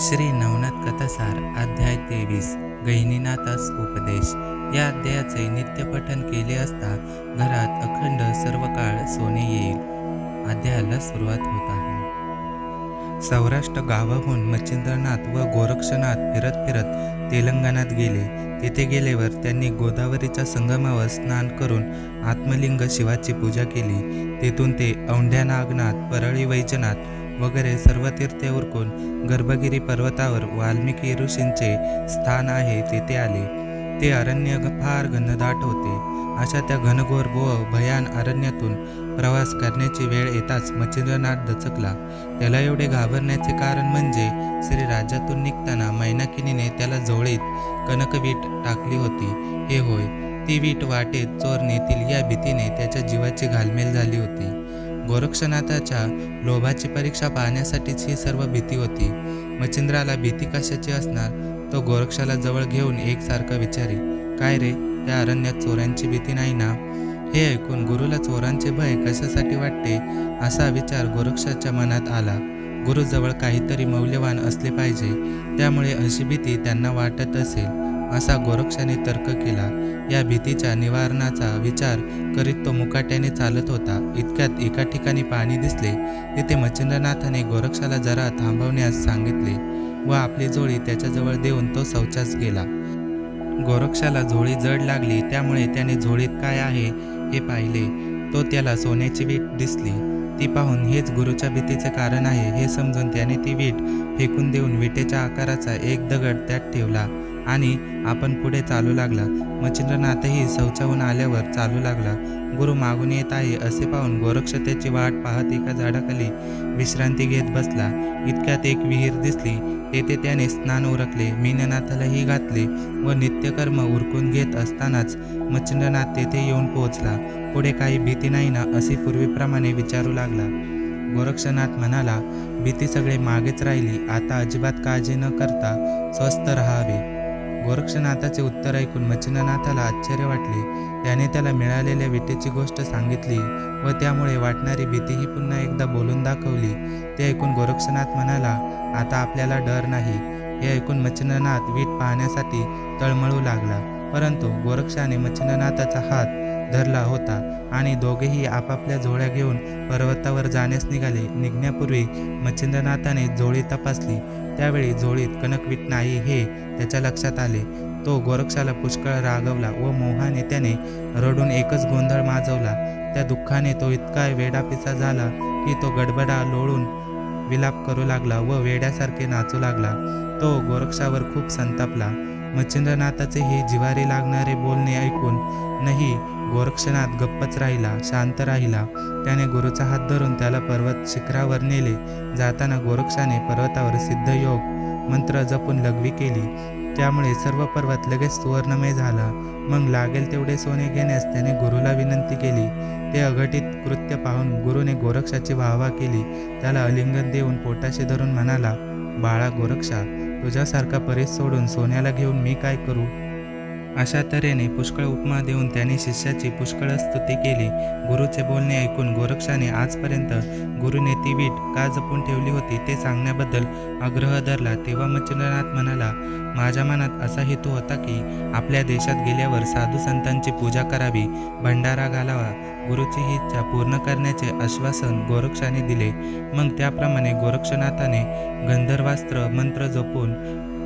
श्री नवनाथ कथासार अध्याय तेवीस गहिनीनाथास उपदेश. या अध्यायाचे नित्यपठन केले असता घरात अखंड सर्व काळ सोने येईल. अध्यायाला सुरुवात होत आहे. सौराष्ट्र गावाहून मच्छिंद्रनाथ व गोरक्षनाथ फिरत फिरत तेलंगणात गेले. तेथे गेल्यावर त्यांनी गोदावरीच्या संगमावर स्नान करून आत्मलिंग शिवाची पूजा केली. तेथून ते औंढ्या नागनाथ परळी वैजनाथ वगैरे सर्व तीर्थे उरकून गर्भगिरी पर्वतावर वाल्मिकी ऋषींचे स्थान आहे तेथे आले. ते अरण्य फार घनदाट होते. अशा त्या घनघोर व भयान अरण्यातून प्रवास करण्याची वेळ येताच मच्छिंद्रनाथ दचकला. त्याला एवढे घाबरण्याचे कारण म्हणजे श्री राज्यातून निघताना मैनाकिनीने त्याला जवळीत कनकवीट टाकली होती. हे होय ती वीट वाटेत चोर नेतील या भीतीने त्याच्या जीवाची घालमेल झाली होती. गोरक्षनाथाच्या लोभाची परीक्षा पाहण्यासाठीच ही सर्व भीती होती. मच्छिंद्राला भीती कशाची असणार? तो गोरक्षाला जवळ घेऊन एकसारखा विचारी काय रे त्या अरण्यात चोरांची भीती नाही ना? हे ऐकून गुरुला चोरांचे भय कशासाठी वाटते? असा विचार गोरक्षाच्या मनात आला. गुरुजवळ काहीतरी मौल्यवान असले पाहिजे त्यामुळे अशी भीती त्यांना वाटत असेल. असा गोरक्षाने तर्क केला. या भीतीच्या निवारणाचा विचार करीत तो मुकाट्याने चालत होता. इतक्यात एका ठिकाणी पाणी दिसले. तिथे मच्छिंद्रनाथाने गोरक्षाला जरा थांबवण्यास सांगितले व आपली जोळी त्याच्याजवळ देऊन तो शौचास गेला. गोरक्षाला झोळी जड लागली. त्यामुळे त्याने झोळीत काय आहे हे पाहिले. तो त्याला सोन्याची वीट दिसली. ती पाहून हेच गुरुच्या भीतीचे कारण आहे हे समजून त्याने ती वीट फेकून देऊन विटेच्या आकाराचा एक दगड त्यात ठेवला. आणि आपण पुढे चालू लागला. मच्छिंद्रनाथही शौचावून आल्यावर चालू लागला. गुरु मागून येत आहे असे पाहून गोरक्ष त्याची वाट पाहत एका झाडाखाली विश्रांती घेत बसला. इतक्यात एक विहीर दिसली. तेथे त्याने स्नान उरकले. मीननाथालाही घातले व नित्यकर्म उरकून घेत असतानाच मच्छिंद्रनाथ तेथे येऊन पोहोचला. पुढे काही भीती नाही ना असे पूर्वीप्रमाणे विचारू लागला. गोरक्षनाथ म्हणाला भीती सगळे मागेच राहिली. आता अजिबात काळजी न करता स्वस्थ राहावे. गोरक्षनाथाचे उत्तर ऐकून मच्छिंद्रनाथाला आश्चर्य वाटले. त्याने त्याला मिळालेल्या विटेची गोष्ट सांगितली व त्यामुळे वाटणारी भीतीही पुन्हा एकदा बोलून दाखवली. ते ऐकून गोरक्षनाथ म्हणाला आता आपल्याला डर नाही. हे ऐकून मच्छिंद्रनाथ वीट पाहण्यासाठी तळमळू लागला. परंतु गोरक्षाने मच्छिंद्रनाथाचा हात धरला होता आणि दोघेही आपापल्या झोळ्या घेऊन पर्वतावर जाण्यास निघाले. निघण्यापूर्वी मच्छिंद्रनाथाने झोळी तपासली. त्यावेळी झोळीत कनकवीट नाही हे त्याच्या लक्षात आले. तो गोरक्षाला पुष्कळ रागवला व मोहाने त्याने रडून एकच गोंधळ माजवला. त्या दुःखाने तो इतका वेडापिसा झाला की तो गडबडा लोळून विलाप करू लागला व वेड्यासारखे नाचू लागला. तो गोरक्षावर खूप संतापला. मच्छिंद्रनाथाचे हे जिवारी लागणारे बोलणे ऐकून नाही गोरक्षनाथ गप्पच राहिला शांत राहिला. त्याने गुरुचा हात धरून त्याला पर्वत शिखरावर नेले. जाताना गोरक्षाने पर्वतावर सिद्धयोग मंत्र जपून लघवी केली. त्यामुळे सर्व पर्वत लगेच सुवर्णमय झाला. मग लागेल तेवढे सोने घेण्यास त्याने गुरुला विनंती केली. ते अघटित कृत्य पाहून गुरुने गोरक्षाची वाहवा केली. त्याला अलिंगन देऊन पोटाशी धरून म्हणाला बाळा गोरक्षा तुझ्यासारखा परीस सोडून सोन्याला घेऊन मी काय करू? अशा तऱ्हेने पुष्कळ उपमा देऊन त्याने शिष्याची पुष्कळ स्तुती केली. गुरुचे बोलणे ऐकून गोरक्षाने आजपर्यंत गुरुने ती वीट का जपून ठेवली होती ते सांगण्याबद्दल आग्रह धरला. तेव्हा मच्छिंद्रनाथ म्हणाला माझ्या मनात असा हेतू होता की आपल्या देशात गेल्यावर साधू संतांची पूजा करावी भंडारा घालावा. गुरुची ही इच्छा पूर्ण करण्याचे आश्वासन गोरक्षाने दिले. मग त्याप्रमाणे गोरक्षनाथाने गंधर्वास्त्र मंत्र जपून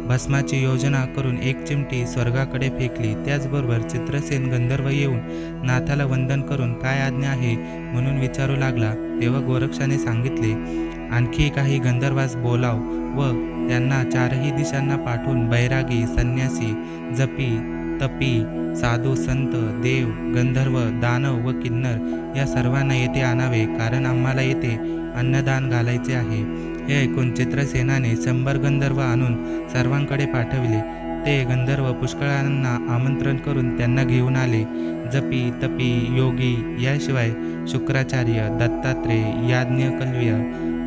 भस्माची योजना करून एक चिमटी स्वर्गाकडे फेकली. त्याचबरोबर चित्रसेन गंधर्व येऊन नाथाला वंदन करून काय आज्ञा आहे म्हणून विचारू लागला. तेव्हा गोरक्षाने सांगितले आणखी काही गंधर्वास बोलाव व त्यांना चारही दिशांना पाठवून बैरागी संन्यासी जपी तपी साधू संत देव गंधर्व दानव व किन्नर या सर्वांना येथे आणावे. कारण आम्हाला येथे अन्नदान घालायचे आहे. हे ऐकून चित्रसेनाने शंभर गंधर्व आणून सर्वांकडे पाठविले. ते गंधर्व पुष्कळांना आमंत्रण करून त्यांना घेऊन आले. जपी तपी योगी याशिवाय शुक्राचार्य दत्तात्रेय याज्ञकल्व्य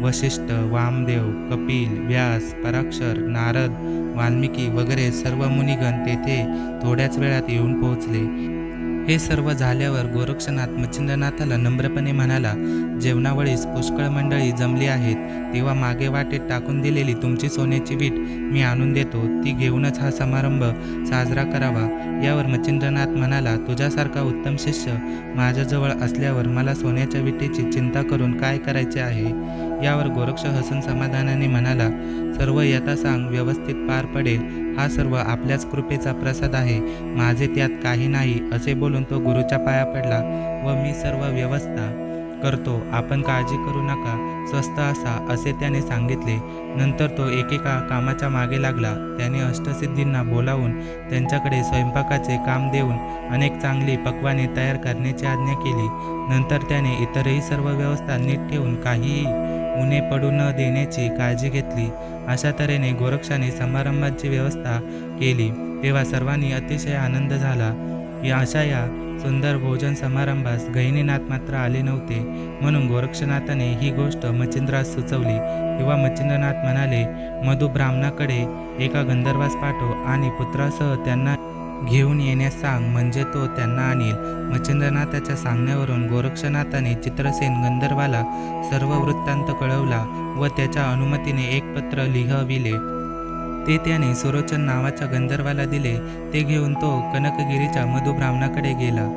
वशिष्ठ वामदेव कपिल व्यास पराक्षर नारद वाल्मिकी वगैरे सर्व मुनिगण तेथे थोड्याच वेळात येऊन पोहोचले. हे सर्व झाल्यावर गोरक्षनाथ मच्छिंद्रनाथाला नम्रपणे म्हणाला जेवणावळीस पुष्कळ मंडळी जमली आहेत. तेव्हा मागे वाटेत टाकून दिलेली तुमची सोन्याची वीट मी आणून देतो. ती घेऊनच हा समारंभ साजरा करावा. यावर मच्छिंद्रनाथ म्हणाला तुझ्यासारखा उत्तम शिष्य माझ्याजवळ असल्यावर मला सोन्याच्या विटेची चिंता करून काय करायचे आहे? यावर गोरक्ष हसून समाधानाने म्हणाला सर्व यथासांग व्यवस्थित पार पडेल. हा सर्व आपल्याच कृपेचा प्रसाद आहे. माझे त्यात काही नाही असे बोलून तो गुरुच्या पाया पडला व मी सर्व व्यवस्था करतो. आपण काळजी करू नका. स्वस्त असा असे त्याने सांगितले. नंतर तो एकेका कामाच्या मागे लागला. त्याने अष्टसिद्धींना बोलावून त्यांच्याकडे स्वयंपाकाचे काम देऊन अनेक चांगली पक्वाने तयार करण्याची आज्ञा केली. नंतर त्याने इतरही सर्व व्यवस्था नीट ठेवून काहीही उन्हे पडू न देण्याची काळजी घेतली. अशा तऱ्हेने गोरक्षाने समारंभाची व्यवस्था केली. तेव्हा सर्वांनी अतिशय आनंद झाला. या अशा या सुंदर भोजन समारंभास गहिनीनाथ मात्र आले नव्हते. म्हणून गोरक्षनाथाने ही गोष्ट मच्छिंद्रास सुचवली. तेव्हा मच्छिंद्रनाथ म्हणाले मधु ब्राह्मणाकडे एका गंधर्वास पाठव आणि पुत्रासह त्यांना घेऊन येण्यास सांग म्हणजे तो त्यांना आणील. मच्छिंद्रनाथाच्या सांगण्यावरून गोरक्षनाथाने चित्रसेन गंधर्वाला सर्व वृत्तांत कळवला व त्याच्या अनुमतीने एक पत्र लिहविले. ते त्याने सुरोचन नावाच्या गंधर्वाला दिले. ते घेऊन तो कनकगिरीच्या मधुब्राह्मणाकडे गेला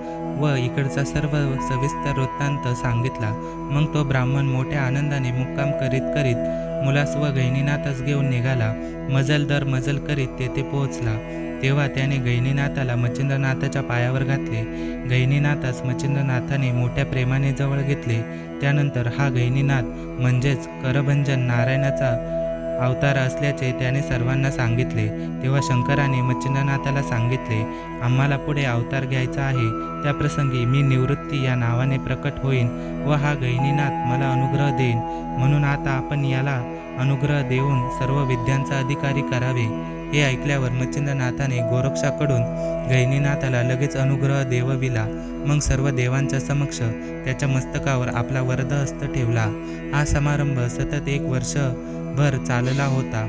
व इकडचा सर्व सविस्तर वृत्तांत सांगितला. मग तो ब्राह्मण मोठ्या आनंदाने मुक्काम करीत करीत मुलास व गहिनीनाथास घेऊन निघाला. मजल दर मजल करीत तेथे पोहोचला. तेव्हा त्याने गहिनीनाथाला मच्छिंद्रनाथाच्या पायावर घातले. गहिनीनाथास मच्छिंद्रनाथाने मोठ्या प्रेमाने जवळ घेतले. त्यानंतर हा गहिनीनाथ म्हणजेच करभंजन नारायणाचा अवतार असल्याचे त्याने सर्वांना सांगितले. तेव्हा शंकराने मच्छिंद्रनाथाला सांगितले आम्हाला पुढे अवतार घ्यायचा आहे. त्या प्रसंगी मी निवृत्ती या नावाने प्रकट होईन व हा गहिनीनाथ मला अनुग्रह देईन. म्हणून आता आपण याला अनुग्रह देऊन सर्व विद्यांचा अधिकारी करावे. हे ऐकल्यावर मच्छिंद्रनाथाने गोरक्षाकडून गहिनीनाथाला लगेच अनुग्रह देवविला. मग सर्व देवांच्या समक्ष त्याच्या मस्तकावर आपला वरदहस्त ठेवला. हा समारंभ सतत एक वर्ष भर चालला होता.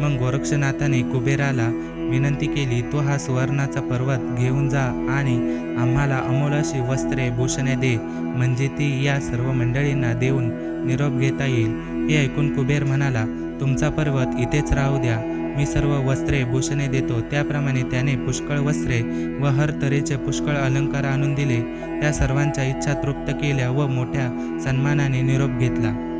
मग गोरक्षनाथाने कुबेराला विनंती केली तो हा सुवर्णाचा पर्वत घेऊन जा आणि आम्हाला अमोल अशी वस्त्रे भूषणे दे म्हणजे ती या सर्व मंडळींना देऊन निरोप घेता येईल. हे ऐकून कुबेर म्हणाला तुमचा पर्वत इथेच राहू द्या. मी सर्व वस्त्रे भूषणे देतो. त्याप्रमाणे त्याने पुष्कळ वस्त्रे व हर तऱ्हेचे पुष्कळ अलंकार आणून दिले. त्या सर्वांच्या इच्छा तृप्त केल्या व मोठ्या सन्मानाने निरोप घेतला.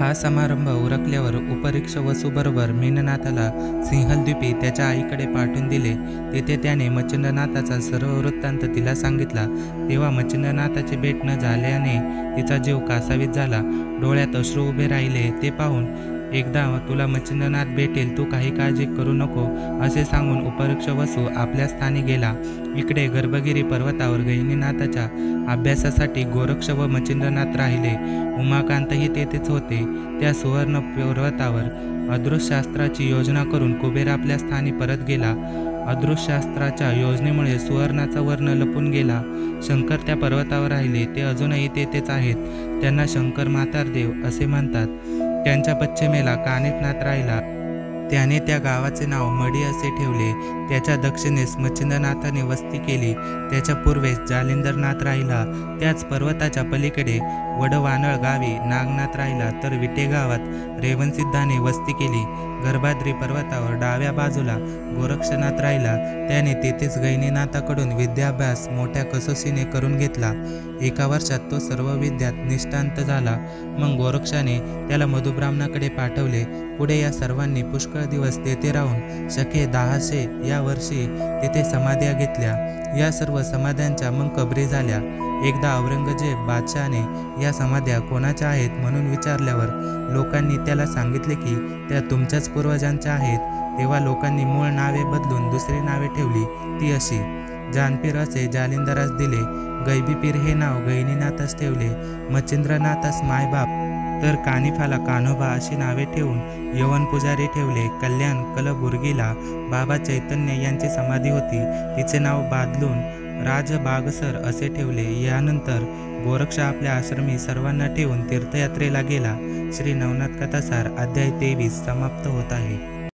हा समारंभ उरकल्यावर उपरिक्ष वसूबरोबर मीननाथाला सिंहलद्वीपी त्याच्या आईकडे पाठवून दिले. तेथे त्याने मच्छिंद्रनाथाचा सर्व वृत्तांत तिला सांगितला. तेव्हा मच्छिंद्रनाथाची भेट न झाल्याने तिचा जीव कासावीत झाला. डोळ्यात अश्रू उभे राहिले. ते पाहून एकदा तुला मच्छिंद्रनाथ भेटेल तू काही काळजी करू नको असे सांगून उपरक्ष वसू आपल्या स्थानी गेला. इकडे गर्भगिरी पर्वतावर गहिनीनाथाच्या अभ्यासासाठी गोरक्ष व मच्छिंद्रनाथ राहिले. उमाकांतही तेथेच होते. त्या सुवर्ण पर्वतावर अदृश्यशास्त्राची योजना करून कुबेर आपल्या स्थानी परत गेला. अदृश्यशास्त्राच्या योजनेमुळे सुवर्णाचा वर्ण लपून गेला. शंकर त्या पर्वतावर राहिले. ते अजूनही तेथेच आहेत. त्यांना शंकर म्हातारदेव असे म्हणतात. त्यांच्या पश्चिमेला कानिफनाथ राहिला. त्याने त्या गावाचे नाव मडी असे ठेवले. त्याच्या दक्षिणेस मच्छिंद्रनाथाने वस्ती केली. त्याच्या पूर्वेस जालिंदरनाथ राहिला. त्याच पर्वताच्या पलीकडे वडवानळ गावी नागनाथ राहिला तर विटे गावात रेवणसिद्धाने वस्ती केली. गर्भाद्री पर्वतावर डाव्या बाजूला गोरक्षनाथ राहिला. त्याने तेथेच गैनीनाथाकडून विद्याभ्यास मोठ्या कसोशीने करून घेतला. एका वर्षात तो सर्व विद्यात निष्ठांत झाला. मग गोरक्षाने त्याला मधुब्राह्मणाकडे पाठवले. पुढे या सर्वांनी पुष्कळ दिवस तेथे राहून शके दहाशे या वर्षी तेथे समाध्या घेतल्या. या सर्व समाध्यांच्या मग कबरी झाल्या. एकदा औरंगजेब बादशहाने या समाध्या कोणाच्या आहेत म्हणून विचारल्यावर लोकांनी त्याला सांगितले की त्या तुमच्याच पूर्वजांच्या आहेत. तेव्हा लोकांनी मूळ नावे बदलून दुसरी नावे ठेवली. ती अशी. जानपीर असे जालिंदरास दिले गैबीपीर हे नाव गैनीनाथास ठेवले. मच्छिंद्रनाथास मायबाप तर कानिफाला कान्होबा अशी नावे ठेवून यवन पुजारी ठेवले. कल्याण कलबुर्गीला बाबा चैतन्य यांची समाधी होती. तिचे नाव बादलून राजबागसर असे ठेवले. यानंतर गोरक्ष आपल्या आश्रमी सर्वांना ठेवून तीर्थयात्रेला गेला. श्री नवनाथ कथासार अध्याय तेवीस समाप्त होत आहे.